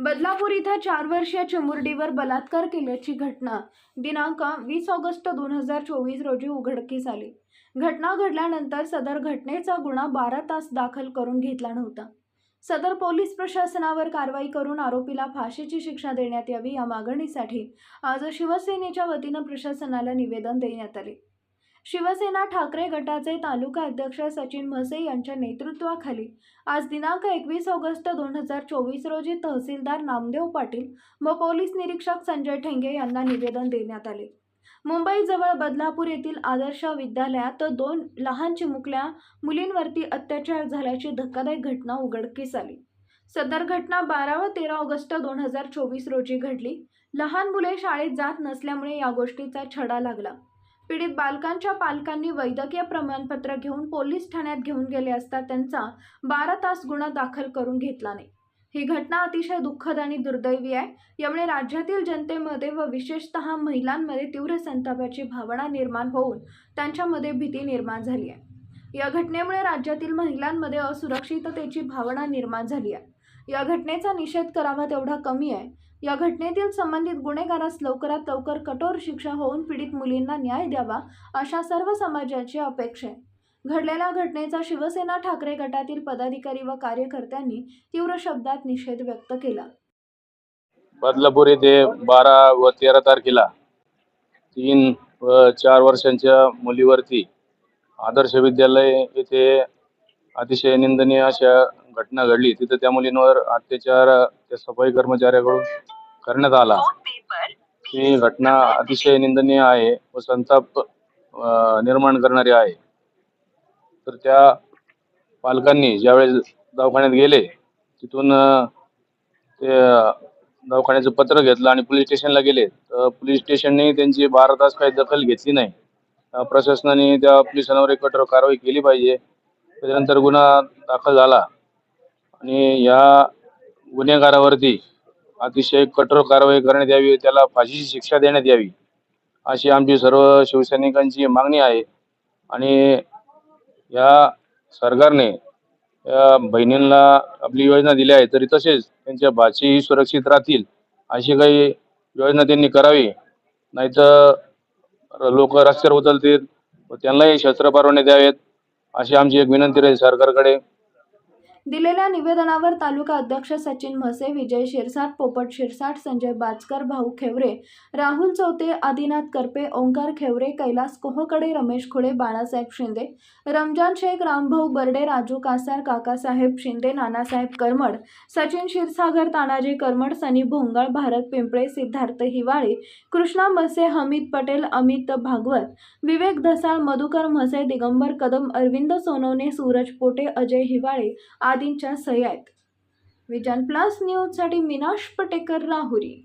बदलापूर इथं चार वर्षीय चिमुरडीवर बलात्कार केल्याची घटना. दिनांक वीस ऑगस्ट दोन हजार चोवीस रोजी उघडकीस आली. घटना घडल्यानंतर सदर घटनेचा गुन्हा बारा तास दाखल करून घेतला नव्हता. सदर पोलीस प्रशासनावर कारवाई करून आरोपीला फाशीची शिक्षा देण्यात यावी या मागणीसाठी आज शिवसेनेच्या वतीनं प्रशासनाला निवेदन देण्यात आले. शिवसेना ठाकरे गटाचे तालुका अध्यक्ष सचिन म्हसे यांच्या नेतृत्वाखाली आज दिनांक एकवीस ऑगस्ट दोन हजार चोवीस रोजी तहसीलदार नामदेव पाटील व पोलीस निरीक्षक संजय ठेंगे यांना निवेदन देण्यात आले. मुंबईजवळ बदलापूर येथील आदर्श विद्यालयात दोन लहान चिमुकल्या मुलींवरती अत्याचार झाल्याची धक्कादायक घटना उघडकीस आली. सदर घटना बारा व तेरा ऑगस्ट दोन हजार चोवीस रोजी घडली. लहान मुले शाळेत जात नसल्यामुळे या गोष्टीचा छडा लागला. पीडित बालकांच्या पालकांनी वैद्यकीय प्रमाणपत्र घेऊन पोलीस ठाण्यात घेऊन गेले असता त्यांचा बारा तास गुन्हा दाखल करून घेतला नाही. ही घटना अतिशय दुःखद आणि दुर्दैवी आहे. यामुळे राज्यातील जनतेमध्ये व विशेषतः महिलांमध्ये तीव्र संतापाची भावना निर्माण होऊन त्यांच्यामध्ये भीती निर्माण झाली आहे. या घटनेमुळे राज्यातील महिलांमध्ये असुरक्षिततेची भावना निर्माण झाली आहे. या घटनेचा निषेध करावा तेवढा कमी आहे. या घटनेतील संबंधित गुन्हेगारास लवकरात लवकर कठोर शिक्षा होऊन पीडित मुलींना न्याय द्यावा अशा सर्व समाजाची अपेक्षा आहे. घडलेल्या घटनेचा शिवसेना ठाकरे गटातील पदाधिकारी व कार्यकर्त्यांनी तीव्र शब्दात निषेध व्यक्त केला. बदलापूर येथे बारा व तेरा तारखेला तीन व चार वर्षांच्या मुलीवरती आदर्श विद्यालय येथे अतिशय निंदनीय अशा घटना घडली तिथं त्या मुलींवर अत्याचार त्या सफाई कर्मचाऱ्याकडून करण्यात आला. ही घटना अतिशय निंदनीय आहे व संताप निर्माण करणारी आहे. तर त्या पालकांनी ज्यावेळेस दवाखान्यात गेले तिथून ते दवाखान्याचं पत्र घेतलं आणि पोलीस स्टेशनला गेले. तर पोलीस स्टेशनने त्यांची बारा तास काही दखल घेतली नाही. प्रशासनाने त्या पोलिसांवर एक कठोर कारवाई केली पाहिजे. त्याच्यानंतर गुन्हा दाखल झाला. आणि या गुन्हेगारावरती अतिशय कठोर कारवाई करण्यात यावी त्याला फाशीची शिक्षा देण्यात यावी अशी आमची सर्व शिवसैनिकांची मागणी आहे. आणि या सरकारने या बहिणींना आपली योजना दिली आहे तरी तसेच त्यांच्या भाचीही सुरक्षित राहतील अशी काही योजना त्यांनी करावी. नाहीतर लोक रस्त्यावर उचलतील व त्यांनाही शस्त्र परवाने द्यावेत अशी आमची एक विनंती राहील सरकारकडे. दिलेल्या निवेदनावर तालुका अध्यक्ष सचिन म्हसे विजय शिरसाट पोपट शिरसाट संजय बाचकर भाऊ खेवरे राहुल चौते आदिनाथ करपे ओंकार खेवरे कैलास कोहकडे रमेश खुळे बाळासाहेब शिंदे रमजान शेख रामभाऊ बर्डे राजू कासार काकासाहेब शिंदे नानासाहेब करमड सचिन क्षीरसागर तानाजी करमड सनी भोंगळ भारत पिंपळे सिद्धार्थ हिवाळे कृष्णा म्हसे हमीद पटेल अमित भागवत विवेक धसाळ मधुकर म्हसे दिगंबर कदम अरविंद सोनवणे सूरज पोटे अजय हिवाळे आदींच्या सह्या आहेत विजन प्लस न्यूजसाठी मिनाश पटेकर राहुरी.